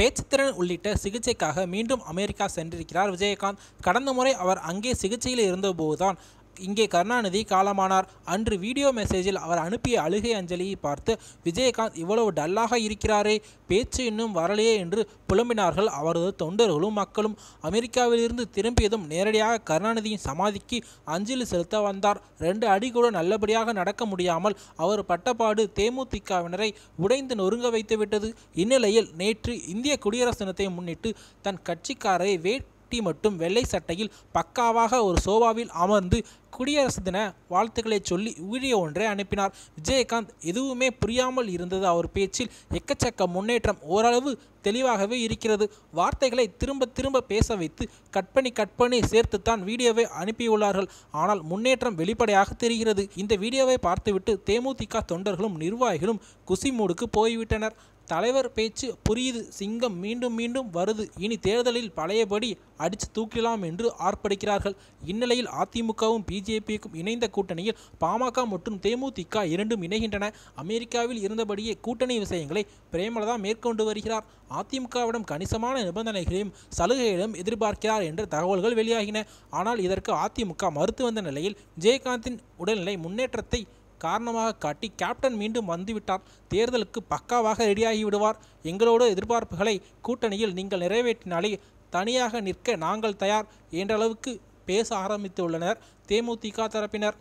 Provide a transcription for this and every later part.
பேச்சுத்திறன் உள்ளிட்ட சிகிச்சைக்காக மீண்டும் அமெரிக்கா சென்றிருக்கிறார் விஜயகாந்த். கடந்த முறை அவர் அங்கே சிகிச்சையில் இருந்தபோதுதான் இங்கே கருணாநிதி காலமானார். அன்று வீடியோ மெசேஜில் அவர் அனுப்பிய அழுகை அஞ்சலியை பார்த்து விஜயகாந்த் இவ்வளவு டல்லாக இருக்கிறாரே பேச்சு இன்னும் வரலையே என்று புலம்பினார்கள் அவரது தொண்டர்களும் மக்களும். அமெரிக்காவிலிருந்து திரும்பியதும் நேரடியாக கருணாநிதியின் சமாதிக்கு அஞ்சலி செலுத்த வந்தார். ரெண்டு அடி கூட நல்லபடியாக நடக்க முடியாமல் அவர் பட்டப்பாடு தேமுதிகவினரை உடைந்து நொறுங்க வைத்துவிட்டது இந்நிலையில் நேற்று இந்திய குடியரசு தினத்தை முன்னிட்டு தன் கட்சிக்காரரை வேட் வேட்டி மட்டும் வெள்ளை சட்டையில் பக்காவாக ஒரு சோபாவில் அமர்ந்து குடியரசு தின வாழ்த்துக்களை சொல்லி வீடியோ ஒன்றை அனுப்பினார். விஜயகாந்த் எதுவுமே புரியாமல் இருந்தது அவர் பேச்சில். எக்கச்சக்க முன்னேற்றம் ஓரளவு தெளிவாகவே இருக்கிறது. வார்த்தைகளை திரும்ப திரும்ப பேச வைத்து கட்பணி கட்பணி சேர்த்துத்தான் வீடியோவை அனுப்பியுள்ளார்கள். ஆனால் முன்னேற்றம் வெளிப்படையாக தெரிகிறது. இந்த வீடியோவை பார்த்துவிட்டு தேமுதிக தொண்டர்களும் நிர்வாகிகளும் குசிமூடுக்கு போய்விட்டனர். தலைவர் பேச்சு புரியுது. சிங்கம் மீண்டும் மீண்டும் வருது. இனி தேர்தலில் பழையபடி அடித்து தூக்கிடலாம் என்று ஆர்ப்பரிக்கிறார்கள். இந்நிலையில் அதிமுகவும் பி பிஜேபிக்கும் இணைந்த கூட்டணியில் பாமக மற்றும் தேமுதிக இரண்டும் இணைகின்றன. அமெரிக்காவில் இருந்தபடியே கூட்டணி விஷயங்களை பிரேமலதா மேற்கொண்டு வருகிறார். அதிமுகவிடம் கணிசமான நிபந்தனைகளையும் சலுகைகளையும் எதிர்பார்க்கிறார் என்ற தகவல்கள் வெளியாகின. ஆனால் இதற்கு அதிமுக மறுத்து வந்த நிலையில் ஜெயகாந்தின் உடல்நிலை முன்னேற்றத்தை காரணமாக காட்டி கேப்டன் மீண்டும் வந்துவிட்டார். தேர்தலுக்கு பக்காவாக ரெடியாகி விடுவார். எங்களோட எதிர்பார்ப்புகளை கூட்டணியில் நீங்கள் நிறைவேற்றினாலே தனியாக நிற்க நாங்கள் தயார் என்ற அளவுக்கு பேச ஆரம்பித்துள்ளனர். தேமுதிக தரப்பினர்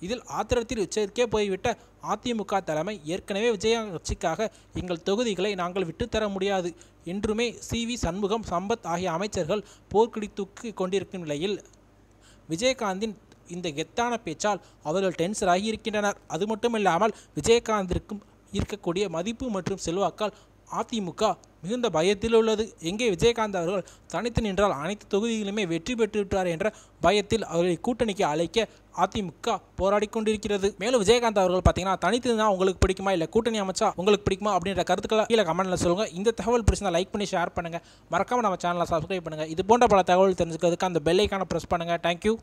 இதில் ஆத்திரத்தில் உச்சரிக்கே போய்விட்ட அதிமுக தலைமை ஏற்கனவே விஜய கட்சிக்காக எங்கள் தொகுதிகளை நாங்கள் விட்டுத்தர முடியாது. என்றுமே சி. வி. சண்முகம் சம்பத் ஆகிய அமைச்சர்கள் போர்க்கடி தூக்கி கொண்டிருக்கும் நிலையில் விஜயகாந்தின் இந்த கெத்தான பேச்சால் அவர்கள் டென்சர் ஆகி இருக்கின்றனர். அது மட்டுமில்லாமல் விஜயகாந்திற்கும் இருக்கக்கூடிய மதிப்பு மற்றும் செல்வாக்கால் அதிமுக மிகுந்த பயத்தில் உள்ளது. எங்கே விஜயகாந்த் அவர்கள் தனித்து நின்றால் அனைத்து தொகுதிகளுமே வெற்றி பெற்றுவிட்டார் என்ற பயத்தில் அவர்களை கூட்டணிக்கு அழைக்க அதிமுக போராடி கொண்டிருக்கிறது. மேலும் விஜயகாந்த் அவர்கள் பார்த்தீங்கன்னா தனித்து உங்களுக்கு பிடிக்குமா? இல்லை கூட்டணி அமைச்சா உங்களுக்கு பிடிக்குமா? அப்படின்ற கருத்துக்களை கீழே கமெண்ட்ல சொல்லுங்க. இந்த தகவல் பிடிச்சிருந்தா லைக் பண்ணி ஷேர் பண்ணுங்க. மறக்காம நம்ம சேனலை சப்ஸ்கிரைப் பண்ணுங்க. இது போன்ற பல தகவல் தெரிஞ்சுக்கிறதுக்கு அந்த பெல்லைக்கான ப்ரெஸ் பண்ணுங்க. தேங்க்யூ